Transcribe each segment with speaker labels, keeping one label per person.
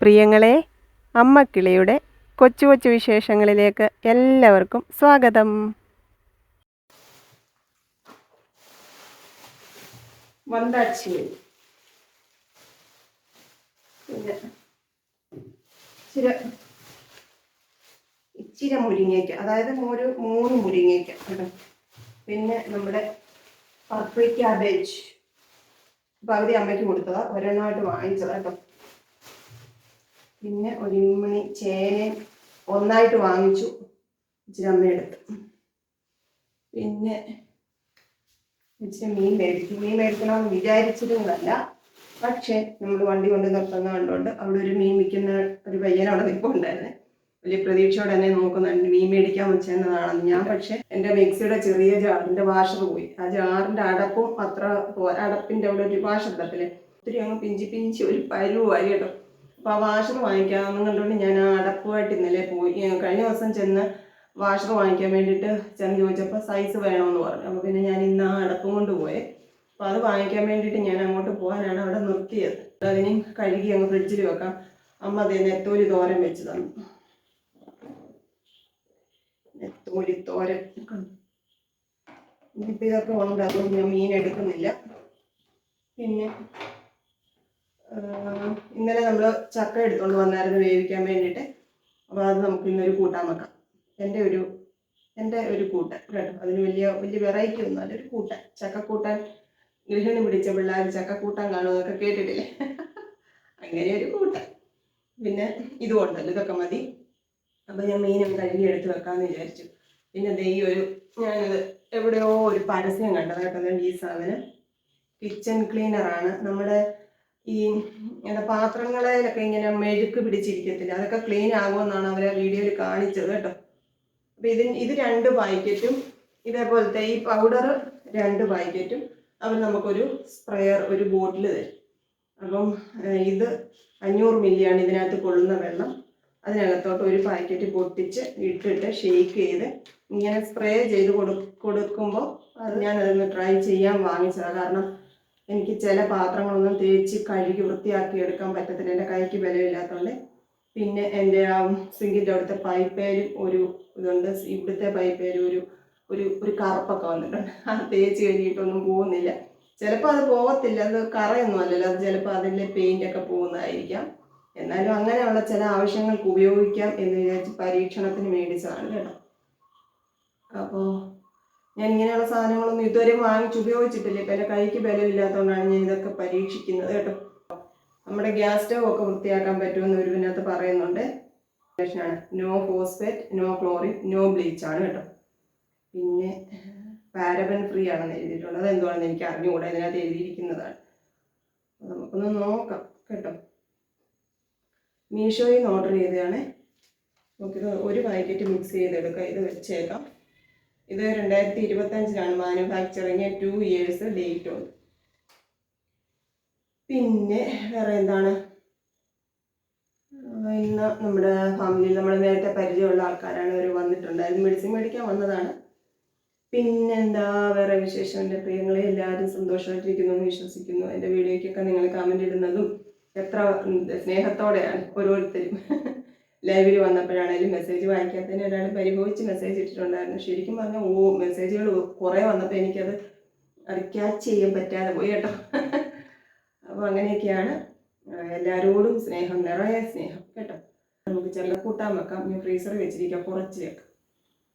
Speaker 1: പ്രിയങ്ങളെ അമ്മക്കിളിയുടെ കൊച്ചു കൊച്ചു വിശേഷങ്ങളിലേക്ക് എല്ലാവർക്കും സ്വാഗതം.
Speaker 2: ഇച്ചിര ഇച്ചിരി മുരിങ്ങയ്ക്ക. അതായത് ഒരു മൂന്ന് മുരിങ്ങയ്ക്ക. പിന്നെ നമ്മുടെ പർപ്പിൾ ക്യാബേജ്. പകുതി അമ്മയ്ക്ക് കൊടുത്തതാ. ഒരെണ്ണമായിട്ട് വാങ്ങിച്ചതാ കേട്ടോ. പിന്നെ ഒരു ചേനയും ചേന ഒന്നായിട്ട് വാങ്ങിച്ചു ഇച്ചിരി അമ്മയെടുത്ത് പിന്നെ ഇച്ചിരി മീൻ മേടിച്ചു മീൻ മേടിക്കണമെന്ന് വിചാരിച്ചിരുന്നതല്ല. പക്ഷേ നമ്മൾ വണ്ടി കൊണ്ട് നിർത്തുന്ന കണ്ടുകൊണ്ട് അവിടെ ഒരു മീൻ വിൽക്കുന്ന ഒരു പയ്യൻ അവിടെ നിൽപ്പുണ്ടായിരുന്നേ വലിയ പ്രതീക്ഷയോടെ എന്നെ നോക്കുന്നുണ്ട് മീൻ മേടിക്കാൻ വെച്ചതാണെന്ന് ഞാൻ പക്ഷെ എന്റെ മിക്സിയുടെ ചെറിയ ജാറിന്റെ വാഷർ പോയി. ആ ജാറിന്റെ അടപ്പും അത്ര പോരാ അടപ്പിന്റെ അവിടെ ഒരു വാഷർ ഇടത്തില്ലേ ഒത്തിരി അങ്ങ് പിഞ്ചി പിഞ്ചി ഒരു പരുവായി കേട്ടോ. അപ്പോൾ ആ വാഷർ വാങ്ങിക്കാന്ന് കണ്ടുകൊണ്ട് ഞാൻ ആ അടപ്പുമായിട്ട് ഇന്നലെ പോയി. കഴിഞ്ഞ ദിവസം ചെന്ന് വാഷർ വാങ്ങിക്കാൻ വേണ്ടിയിട്ട് ചെന്ന് ചോദിച്ചപ്പോൾ സൈസ് വേണമെന്ന് പറഞ്ഞു. അപ്പോൾ പിന്നെ ഞാൻ ഇന്ന് ആ അടപ്പും കൊണ്ട് പോയെ. അപ്പോൾ അത് വാങ്ങിക്കാൻ വേണ്ടിയിട്ട് ഞാൻ അങ്ങോട്ട് പോകാനാണ് അവിടെ നിർത്തിയത്. അതിനും കഴുകി അങ്ങ് ഫ്രിഡ്ജിൽ വെക്കാം. അമ്മ അതേ നെത്തോലി തോരൻ വെച്ച് തന്നു. നെത്തോലി തോരൻ ഇനിയിപ്പോൾ ഇതൊക്കെ ഉണ്ട് ഞാൻ മീൻ എടുക്കുന്നില്ല. പിന്നെ ഇന്നലെ നമ്മൾ ചക്ക എടുത്തുകൊണ്ട് വന്നായിരുന്നു വേവിക്കാൻ വേണ്ടിയിട്ട്. അപ്പോൾ അത് നമുക്ക് ഇന്നൊരു കൂട്ടാൻ വെക്കാം. എന്റെ ഒരു എന്റെ ഒരു കൂട്ടൻ കേട്ടോ. അതിന് വലിയ വലിയ വെറൈറ്റി ഒന്നും ഒരു കൂട്ടൻ. ചക്കക്കൂട്ടൻ ഗൃഹിണി പിടിച്ച പിള്ളേർ ചക്കക്കൂട്ടാൻ കാണുമെന്നൊക്കെ കേട്ടിട്ടില്ലേ? അങ്ങനെ ഒരു കൂട്ടൻ. പിന്നെ ഇതുകൊണ്ടല്ലോ ഇതൊക്കെ മതി. അപ്പം ഞാൻ മീനും കഴുകി എടുത്ത് വെക്കാമെന്ന് വിചാരിച്ചു. പിന്നെ ദേ ഒരു ഞാനത് എവിടെയോ ഒരു പരസ്യം കണ്ടത് കേട്ടോ അതുകൊണ്ട് ഈ സാധനം. കിച്ചൺ ക്ലീനറാണ് നമ്മുടെ ഈ എന്താ പാത്രങ്ങളിലൊക്കെ ഇങ്ങനെ മെഴുക്ക് പിടിച്ചിരിക്കത്തില്ല? അതൊക്കെ ക്ലീൻ ആകുമെന്നാണ് അവർ ആ വീഡിയോയിൽ കാണിച്ചത് കേട്ടോ. അപ്പം ഇതിന് ഇത് രണ്ട് പാക്കറ്റും ഇതേപോലത്തെ ഈ പൗഡർ രണ്ട് പാക്കറ്റും അവർ നമുക്കൊരു സ്പ്രെയർ ഒരു ബോട്ടിൽ തരും. അപ്പം ഇത് അഞ്ഞൂറ് മില്ലിയാണ് ഇതിനകത്ത് കൊള്ളുന്ന വെള്ളം. അതിനകത്തോട്ട് ഒരു പാക്കറ്റ് പൊട്ടിച്ച് ഇട്ടിട്ട് ഷെയ്ക്ക് ചെയ്ത് ഇങ്ങനെ സ്പ്രേ ചെയ്ത് കൊടു കൊടുക്കുമ്പോൾ അത് ഞാൻ അതൊന്ന് ട്രൈ ചെയ്യാൻ വാങ്ങിച്ചതാണ് കാരണം എനിക്ക് ചില പാത്രങ്ങളൊന്നും തേച്ച് കഴുകി വൃത്തിയാക്കി എടുക്കാൻ പറ്റത്തില്ല. എന്റെ കൈക്ക് ബലമില്ലാത്തതുകൊണ്ട് പിന്നെ എന്റെ ആ സിങ്കിന്റെ അവിടുത്തെ പൈപ്പേലും ഒരു ഇതുണ്ട്. ഇവിടുത്തെ പൈപ്പേലും ഒരു ഒരു ഒരു കറുപ്പൊക്കെ വന്നിട്ടുണ്ട്. അത് തേച്ച് കഴിഞ്ഞിട്ടൊന്നും പോകുന്നില്ല. ചിലപ്പോൾ അത് പോകത്തില്ല അത് കറയൊന്നും അല്ലല്ലോ. അത് ചിലപ്പോൾ അതിന്റെ പെയിന്റൊക്കെ പോകുന്നതായിരിക്കാം. എന്നാലും അങ്ങനെയുള്ള ചില ആവശ്യങ്ങൾക്ക് ഉപയോഗിക്കാം എന്ന് വിചാരിച്ച് പരീക്ഷണത്തിന് മേടിച്ചതാണ് കേട്ടോ. അപ്പോൾ ഞാൻ ഇങ്ങനെയുള്ള സാധനങ്ങളൊന്നും ഇതുവരെ വാങ്ങിച്ച് ഉപയോഗിച്ചിട്ടില്ല. ഇപ്പം എന്റെ കൈക്ക് ബലമില്ലാത്തതുകൊണ്ടാണ് ഞാൻ ഇതൊക്കെ പരീക്ഷിക്കുന്നത് കേട്ടോ. നമ്മുടെ ഗ്യാസ് സ്റ്റവ് ഒക്കെ വൃത്തിയാക്കാൻ പറ്റുമെന്ന് ഒരു ഇതിനകത്ത് പറയുന്നുണ്ട്. ആണ് no phosphate no chlorine no bleach ആണ് കേട്ടോ. പിന്നെ പാരബൻ ഫ്രീ ആണെന്ന് എഴുതിയിട്ടുണ്ട്. അതെന്തുവാണെന്ന് എനിക്ക് അറിഞ്ഞുകൂടാ. ഇതിനകത്ത് എഴുതിയിരിക്കുന്നതാണ്. നമുക്കൊന്ന് നോക്കാം കേട്ടോ. മീഷോയിൽ നിന്ന് ഓർഡർ ചെയ്തതാണ്. നമുക്കിത് ഒരു പാക്കറ്റ് മിക്സ് ചെയ്തെടുക്കാം. ഇത് വെച്ചേക്കാം. ഇത് രണ്ടായിരത്തി ഇരുപത്തഞ്ചിലാണ് മാനുഫാക്ചറിങ് ടു ഇയേഴ്സ് ഡേറ്റ് ഉണ്ട് പിന്നെ വേറെ എന്താണ്? ഇന്ന് നമ്മുടെ ഫാമിലിയിൽ നമ്മൾ നേരത്തെ പരിചയമുള്ള ആൾക്കാരാണ് അവർ വന്നിട്ടുണ്ടായിരുന്നു. മെഡിസിൻ മേടിക്കാൻ വന്നതാണ്. പിന്നെന്താ വേറെ വിശേഷം? എന്റെ പ്രിയങ്ങളെ എല്ലാവരും സന്തോഷമായിട്ടിരിക്കുന്നു. എന്ന് വിശ്വസിക്കുന്നു. എന്റെ വീഡിയോയ്ക്കൊക്കെ നിങ്ങൾ കമന്റ് ഇടുന്നതും എത്ര സ്നേഹത്തോടെയാണ് ഓരോരുത്തരും. ലൈവിൽ വന്നപ്പോഴാണെങ്കിലും മെസ്സേജ് വായിക്കാത്തതിന് ഒരാൾ പരിഭവിച്ച് മെസ്സേജ് ഇട്ടിട്ടുണ്ടായിരുന്നു. ശരിക്കും പറഞ്ഞാൽ ഓ മെസ്സേജുകൾ കുറേ വന്നപ്പോൾ എനിക്കത് അത് ക്യാച്ച് ചെയ്യാൻ പറ്റാതെ പോയി കേട്ടോ. അപ്പോൾ അങ്ങനെയൊക്കെയാണ് എല്ലാവരോടും സ്നേഹം നിറയെ സ്നേഹം കേട്ടോ. നമുക്ക് ചെറിയ കൂട്ടാൻ വെക്കാം. ഇനി ഫ്രീസറിൽ വെച്ചിരിക്കാം കുറച്ച് വെക്കാം.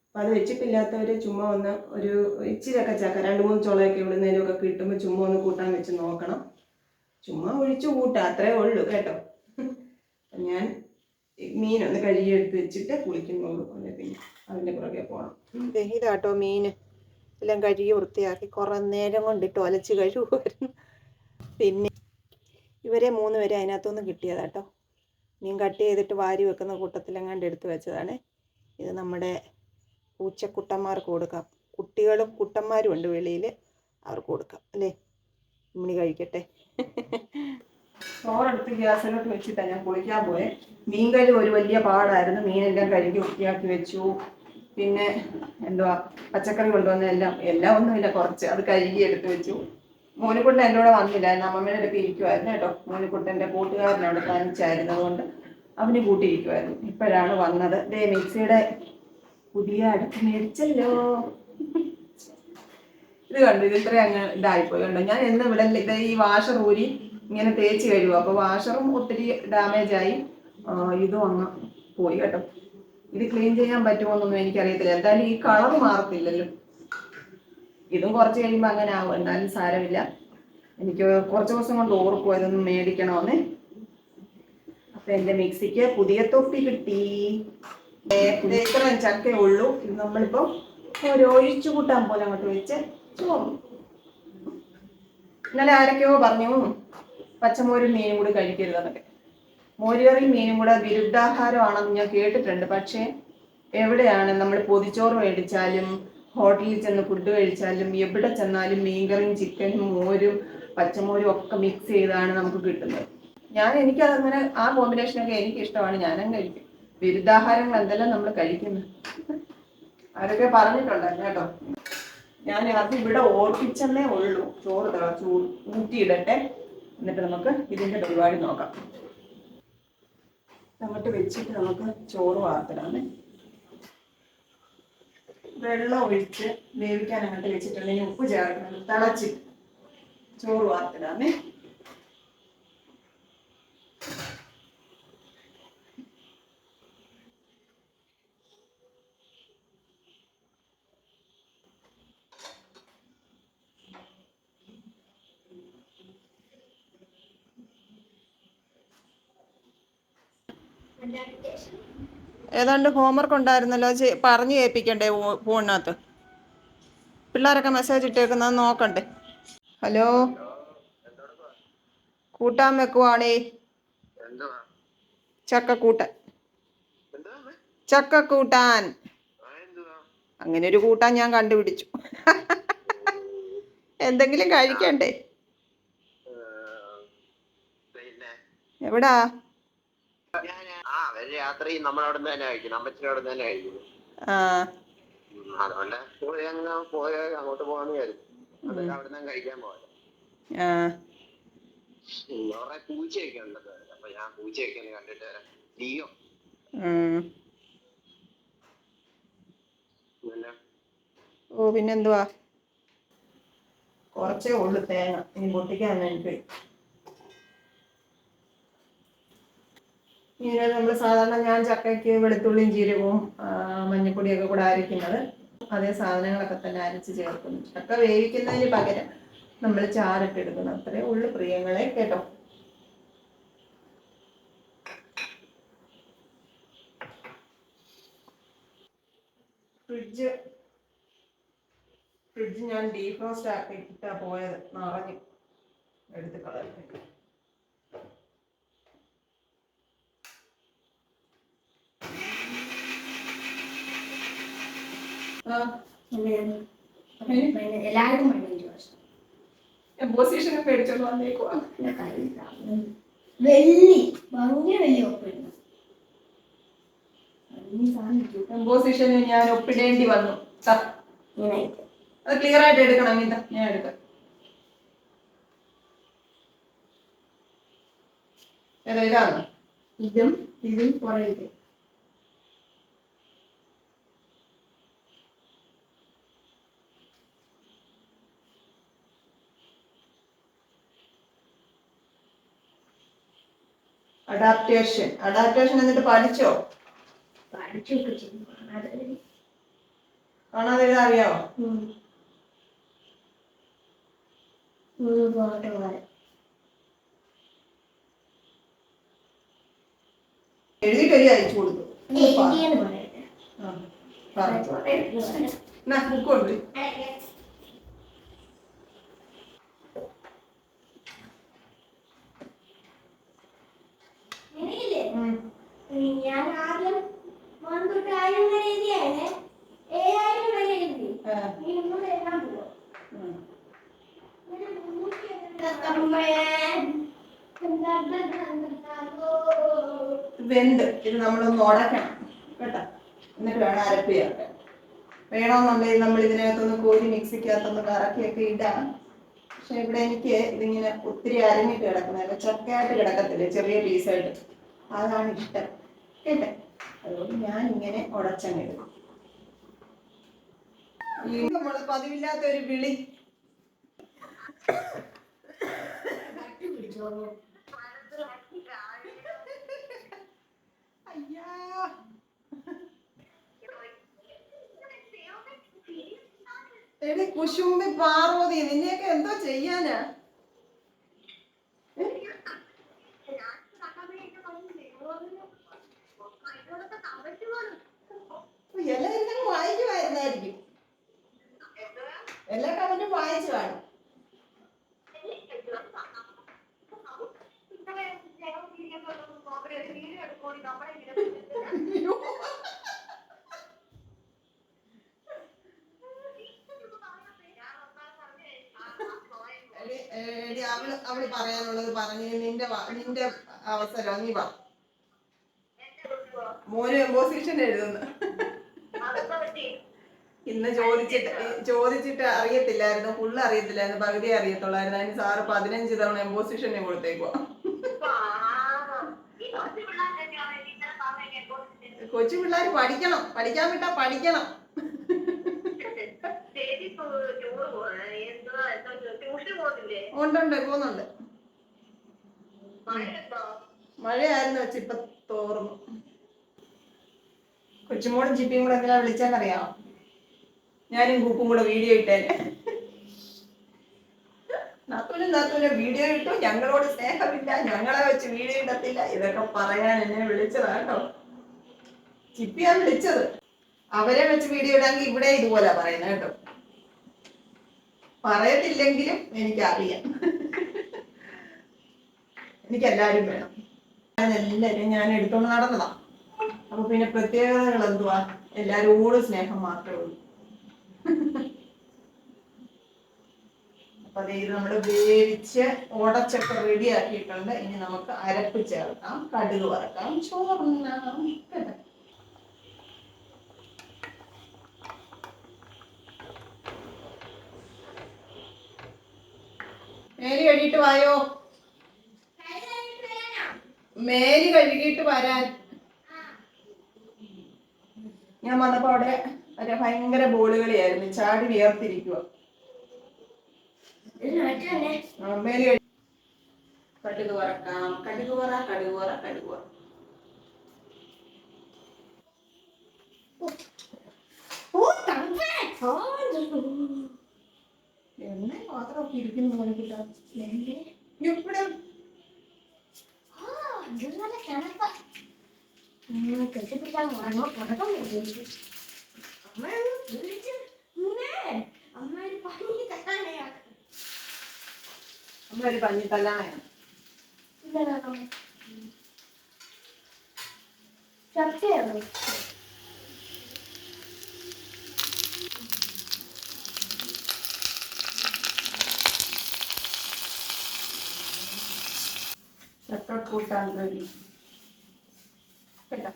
Speaker 2: അപ്പം അത് വെച്ചിട്ടില്ലാത്തവർ ചുമ്മാ ഒന്ന് ഒരു ഇച്ചിരിയൊക്കെ ചക്ക രണ്ട് മൂന്ന് ചുളയൊക്കെ ഇവിടുന്നതിലൊക്കെ കിട്ടുമ്പോൾ ചുമ്മാ ഒന്ന് കൂട്ടാൻ വെച്ച് നോക്കണം. ചുമ്മാ ഒഴിച്ചു കൂട്ടാ അത്രേ ഉള്ളൂ കേട്ടോ. ഞാൻ മീനൊന്ന് കഴുകി എടുത്ത് വെച്ചിട്ട് കുളിക്കുന്നുള്ളൂ അല്ലെ പിന്നെ അതിന്റെ പുറകെ പോകണം ഇതാട്ടോ മീൻ എല്ലാം കഴുകി വൃത്തിയാക്കി. കുറേ നേരം കൊണ്ടിട്ട് ഒലച്ച് കഴുകുമായിരുന്നു പിന്നെ ഇവരെ മൂന്ന് പേരെ അതിനകത്തുനിന്ന് കിട്ടിയതാട്ടോ. മീൻ കട്ട് ചെയ്തിട്ട് വാരി വെക്കുന്ന കൂട്ടത്തിലെങ്ങാണ്ട് എടുത്തു വെച്ചതാണ്. ഇത് നമ്മുടെ പൂച്ചക്കുട്ടന്മാർക്ക് കൊടുക്കാം. കുട്ടികളും കുട്ടന്മാരും ഉണ്ട് വെളിയിൽ. അവർക്ക് കൊടുക്കാം. അല്ലേ? ഉമ്മണി കഴിക്കട്ടെ. ചോറെടുത്ത് ഗ്യാസിലോട്ട് വെച്ചിട്ടാണ് ഞാൻ കുളിക്കാൻ പോയെ. മീൻ കരി ഒരു വലിയ പാടായിരുന്നു. മീനെല്ലാം കഴുകി വൃത്തിയാക്കി വെച്ചു. പിന്നെ എന്തുവാ പച്ചക്കറി കൊണ്ടുവന്ന എല്ലാം എല്ലാം ഒന്നുമില്ല കുറച്ച് അത് കഴുകി എടുത്ത് വെച്ചു. മോനിക്കുട്ടൻ എന്റെ കൂടെ വന്നില്ല അമ്മമ്മയുടെ അടുത്ത് ഇരിക്കുമായിരുന്നു കേട്ടോ. മോനിക്കുട്ടന്റെ കൂട്ടുകാരനോട് അവിടെ തനിച്ചായിരുന്നു അതുകൊണ്ട് അവന് കൂട്ടിയിരിക്കുമായിരുന്നു ഇപ്പോഴാണ് വന്നത്. ദേ മിക്സിയുടെ പുതിയ അടുപ്പ് മേടിച്ചല്ലോ. ഇത് കണ്ടു ഇത് ഇത്രയും അങ്ങ് ഇതായിപ്പോയി കണ്ടോ ഞാൻ എന്ന് ഇവിടെ ഇത് ഈ വാഷർ ഊരി ഇങ്ങനെ തേച്ച് കഴിയുമോ അപ്പോൾ വാഷറും ഒത്തിരി ഡാമേജ് ആയി. ഇതും അങ്ങ് പോയി കേട്ടോ. ഇത് ക്ലീൻ ചെയ്യാൻ പറ്റുമോ എന്നൊന്നും എനിക്കറിയത്തില്ല. എന്തായാലും ഈ കളർ മാറത്തില്ലല്ലോ. ഇതും കുറച്ച് കഴിയുമ്പോൾ അങ്ങനെ ആവും. എന്നാലും സാരമില്ല. എനിക്ക് കുറച്ച് ദിവസം കൊണ്ട് ഓർക്കും ഇതൊന്നും മേടിക്കണമെന്ന് അപ്പൊ എന്റെ മിക്സിക്ക് പുതിയ തൊപ്പി കിട്ടി. ഇത്രയും ചക്കേ ഉള്ളൂ. ഇത് നമ്മളിപ്പോ ഒരു ഒഴിച്ചു കൂട്ടാൻ പോലെ അങ്ങോട്ട് വെച്ച് ഇന്നലെ ആരൊക്കെയോ പറഞ്ഞു പച്ചമോരും മീനും കൂടി കഴിക്കരുതെന്നൊക്കെ മോരുകറിയും മീനും കൂടെ വിരുദ്ധാഹാരമാണെന്ന് ഞാൻ കേട്ടിട്ടുണ്ട്. പക്ഷേ എവിടെയാണ് നമ്മൾ പൊതിച്ചോറ് മേടിച്ചാലും ഹോട്ടലിൽ ചെന്ന് ഫുഡ് കഴിച്ചാലും എവിടെ ചെന്നാലും മീൻകറിയും ചിക്കനും മോരും പച്ചമോരും ഒക്കെ മിക്സ് ചെയ്താണ് നമുക്ക് കിട്ടുന്നത്. ഞാൻ എനിക്കതങ്ങനെ ആ കോമ്പിനേഷനൊക്കെ എനിക്ക് ഇഷ്ടമാണ് ഞാനും കഴിക്കും. വിരുദ്ധാഹാരങ്ങൾ എന്തെല്ലാം നമ്മൾ കഴിക്കുന്നത് അവരൊക്കെ പറഞ്ഞിട്ടുണ്ട് കേട്ടോ. ഞാൻ അത് ഇവിടെ ഓർപ്പിച്ചെന്നേ ഉള്ളൂ. ചോറ് തിളച്ചു ഊറ്റിയിടട്ടെ. എന്നിട്ട് നമുക്ക് ഇതിന്റെ പരിപാടി നോക്കാം. അങ്ങോട്ട് വെച്ചിട്ട് നമുക്ക് ചോറ് വാർത്തിടാമേ വെള്ളം ഒഴിച്ച് വേവിക്കാൻ അങ്ങോട്ട് വെച്ചിട്ടുണ്ടെങ്കിൽ ഉപ്പ് ചേർക്കണം. തിളച്ചിട്ട് ചോറ് വാർത്തിടാമേ ഏതാണ്ട് ഹോംവർക്ക് ഉണ്ടായിരുന്നല്ലോ പറഞ്ഞു ഏൽപ്പിക്കണ്ടേ ഫോണിനകത്ത് പിള്ളേരൊക്കെ മെസ്സേജ് ഇട്ടേക്കുന്നത് നോക്കണ്ടേ. ഹലോ കൂട്ടാൻ വെക്കുവാണേ.
Speaker 3: ചക്ക
Speaker 2: ചക്കക്കൂട്ടൻ.
Speaker 3: ചക്ക എന്തുവാ
Speaker 2: അങ്ങനെ ഒരു കൂട്ടാൻ ഞാൻ കണ്ടുപിടിച്ചു. എന്തെങ്കിലും കഴിക്കണ്ടേ? എവിടാ?
Speaker 3: ഞാൻ നമ്മൾ അവിടെ രാത്രി നമ്മളവിടെ നിന്ന് തന്നെ കഴിക്കുന്നു അമ്മച്ചിയുടെ അവിടെ നിന്ന് തന്നെ കഴിക്കുന്നു അതുകൊണ്ട് പോയി അങ്ങ് പോയ അങ്ങോട്ട് പോകാന്ന് വിചാരിച്ചു. അതൊക്കെ അവിടെ നിന്ന് കഴിക്കാൻ
Speaker 2: പോവാ
Speaker 3: കുറെ പൂച്ചയൊക്കെ ഉണ്ടത് അപ്പൊ ഞാൻ പൂച്ചയൊക്കെ ഒന്ന് കണ്ടിട്ട്
Speaker 2: ഉം. ഓ പിന്നെന്തുവാ? കുറച്ചേ ഉള്ളു തേങ്ങ. ഇനി പൊട്ടിക്കാൻ എനിക്ക് ഇങ്ങനെ നമ്മൾ സാധാരണ ഞാൻ ചക്കയ്ക്ക് വെളുത്തുള്ളിയും ജീരകവും മഞ്ഞപ്പൊടിയൊക്കെ കൂടെ അരയ്ക്കുന്നത് അതേ സാധനങ്ങളൊക്കെ തന്നെ അരച്ച് ചേർക്കുന്നു. ചക്ക വേവിക്കുന്നതിന് പകരം നമ്മൾ ചാറിട്ട് എടുക്കുന്നു അത്രേ ഉള്ളു പ്രിയങ്ങളെ കേട്ടോ? ഫ്രിഡ്ജ് ഫ്രിഡ്ജ് ഞാൻ ഡീഫ്രോസ്റ്റ് ആക്കിയിട്ടാ പോയത്. നിറഞ്ഞു എടുത്ത് കളഞ്ഞു
Speaker 4: വെള്ളി ആ.
Speaker 2: ഞാൻ ഒപ്പിടേണ്ടി വന്നു അത് ക്ലിയർ ആയിട്ട് എടുക്കണം ഇതാ. ഞാൻ എടുക്കാം.
Speaker 4: ഇതും ഇതും കുറെ
Speaker 2: അഡാപ്റ്റേഷൻ അഡാപ്റ്റേഷൻ എന്നിട്ട് പഠിച്ചോ?
Speaker 4: കാണാതെ
Speaker 2: എഴുതാൻ അറിയാവോ? എഴുതിയിട്ട് ഒരു അയച്ചു കൊടുത്തു ബുക്ക് കൊണ്ട്
Speaker 4: നിനക്കില്ലേ ഞാൻ ആദ്യം one തൊട്ട് ആയിരം വരെ എഴുതിയാണ് ഏഴായിരം വരെ എഴുതി നീ ഇങ്ങോട്ട് എഴുതാൻ പോവാ
Speaker 2: വെന്ത്. ഇത് നമ്മളൊന്ന് ഉടക്കണം. കേട്ടോ? എന്നിട്ട് വേണം അരപ്പ് ചേർക്കാൻ വേണമെന്നുണ്ടെങ്കിൽ നമ്മൾ ഇതിനകത്തൊന്ന് കോരി മിക്സിക്കകത്തൊന്ന് കറക്കിയൊക്കെ ഇടാം. പക്ഷെ ഇവിടെ എനിക്ക് ഇതിങ്ങനെ ഒത്തിരി അരഞ്ഞിട്ട് കിടക്കുന്നതല്ല ചക്കയായിട്ട് കിടക്കത്തില്ലേ? ചെറിയ പീസായിട്ട് അതാണ് ഇഷ്ടം. കേട്ടെ? അതുകൊണ്ട് ഞാൻ ഇങ്ങനെ ഉടച്ചങ്ങിടും നമ്മൾ പതിവില്ലാത്ത ഒരു വിളി. അയ്യാ. എടി കുശുമ്പി പാർവതി നിന്നെയൊക്കെ എന്തോ ചെയ്യാനാ? എല്ലാ ഇരുന്നും വായിക്കുമായിരുന്നായിരിക്കും എല്ലാ കമന്റും വായിച്ചു കാണും. എടി, എടി, അവൾ അവൾ പറയാനുള്ളത് പറഞ്ഞു നിന്റെ നിന്റെ അവസരം നീ പറ മോന് എംബോസിഷൻ എഴുതുന്നു. ഇന്ന് ചോദിച്ചിട്ട് ചോദിച്ചിട്ട് അറിയത്തില്ലായിരുന്നു ഫുള്ള് അറിയത്തില്ലായിരുന്നു പകുതി അറിയത്തുള്ളായിരുന്നു. അതിന് സാറ് പതിനഞ്ച് തവണ എംബോസിഷനെ കൊടുത്തേക്കുവാ. കൊച്ചു പിള്ളേർ പഠിക്കണം. പഠിക്കാൻ വിട്ടാ പഠിക്കണം. ഉണ്ടുണ്ട് പോകുന്നുണ്ട്. മഴയായിരുന്നു വെച്ച് ഇപ്പൊ തോർന്നു. കൊച്ചുമോളും ചിപ്പിയും കൂടെ എന്തിനാ വിളിച്ചാന്നറിയാമോ ഞാനും കൂപ്പും കൂടെ വീഡിയോ ഇട്ടേ നത്തൂനും നത്തൂനെ വീഡിയോ ഇട്ടു. ഞങ്ങളോട് സ്നേഹമില്ല. ഞങ്ങളെ വെച്ച് വീഡിയോ ഇടത്തില്ല. ഇതൊക്കെ പറയാൻ എന്നെ വിളിച്ചതാട്ടോ ചിപ്പിയാ വിളിച്ചത്. അവരെ വെച്ച് വീഡിയോ ഇടാമെങ്കിൽ ഇവിടെ ഇതുപോലെ പറയുന്നത് കേട്ടോ. പറയത്തില്ലെങ്കിലും എനിക്കറിയാം. എനിക്ക് എല്ലാരും വേണം. എല്ലാരും ഞാൻ എടുത്തോണ്ട് നടന്നതാ. അപ്പൊ പിന്നെ പ്രത്യേകതകൾ എന്തുവാ? എല്ലാരോടും സ്നേഹം മാത്രമേ ഉള്ളൂ. അപ്പൊ ഇത് നമ്മൾ വേവിച്ച് ഉടച്ചൊക്കെ റെഡി ആക്കിയിട്ടുണ്ട്. ഇനി നമുക്ക് അരപ്പ് ചേർക്കാം കടുക് വറക്കാം ചോറുണ്ണാം. കേട്ടോ മേരി കഴുകിയിട്ട് വായോ? മേരി കഴുകിയിട്ട് വരാൻ. ഞാൻ വന്നപ്പോ അവിടെ ഒരു ഭയങ്കര ബോളുകളിയായിരുന്നു. ചാടി വിയർത്തിരിക്കുക മേരി കഴി- കടുക് വറക്കാം. കടുക് വറ കടുക് വറ കടുക് വറ. ഇരിക്കുന്നു. നോക്കിട്ടാ ഇവിടെ നമ്മളൊരു പഞ്ഞി തല്ലാനാണ്
Speaker 4: ചർച്ചയാണ്
Speaker 2: ചക്ക കൂട്ടാൻ റെഡി കേട്ടോ.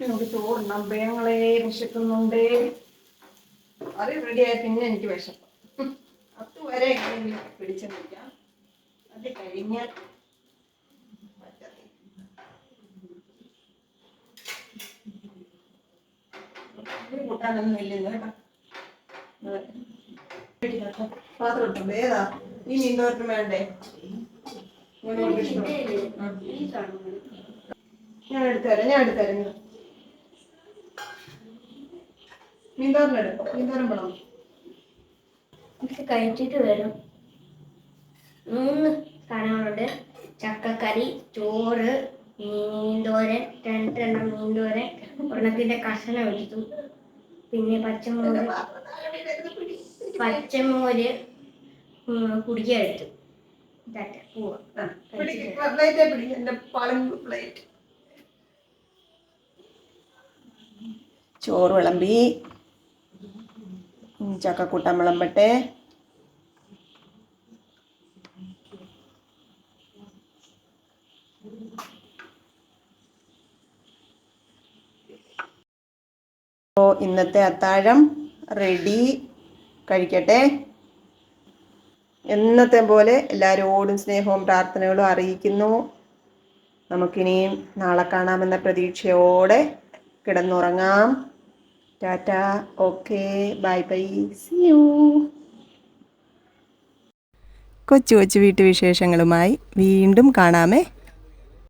Speaker 2: നമുക്ക് ചോറുണ്ണാം വിശക്കുന്നുണ്ടേ. അത് റെഡിയായ പിന്നെ എനിക്ക് വിശപ്പ്. അതുവരെ എങ്ങനെയെങ്കിലും പിടിച്ചു നിൽക്കാം. അത് കഴിഞ്ഞാൽ കൂട്ടാനൊന്നും ഇല്ലെന്ന് കേട്ടോ. അതെ. പാത്രം ഇട്ടുണ്ട് ഏതാ ഈ മീൻതോരനും വേണ്ടേ ഇഷ്ടം ഞാൻ എടുത്തുതരാം ഞാൻ എടുത്തുതരാം മീൻതോരൻ എടുക്കും മീൻതോരൻ വേണം
Speaker 4: കഴിച്ചിട്ട് വരും. മൂന്ന് സാധനങ്ങളുണ്ട്. ചക്കക്കറി ചോറ് മീൻതോരൻ രണ്ടെണ്ണം മീൻതോരൻ ഒരെണ്ണത്തിന്റെ കഷണം എടുത്തു പിന്നെ പച്ചമോര് പച്ചമോര് കുടിക്കാൻ എടുത്തു പോവാ.
Speaker 2: ചോറ് വിളമ്പി. ചക്കക്കൂട്ടം വിളമ്പട്ടെ അപ്പോൾ ഇന്നത്തെ അത്താഴം റെഡി. കഴിക്കട്ടെ. എന്നത്തെ പോലെ എല്ലാവരോടും സ്നേഹവും പ്രാർത്ഥനകളും അറിയിക്കുന്നു. നമുക്കിനിയും നാളെ കാണാമെന്ന പ്രതീക്ഷയോടെ കിടന്നുറങ്ങാം. Tata. Okay. Bye bye. See you. കൊച്ചു കൊച്ചു വീട്ടുവിശേഷങ്ങളുമായി വീണ്ടും കാണാമേ.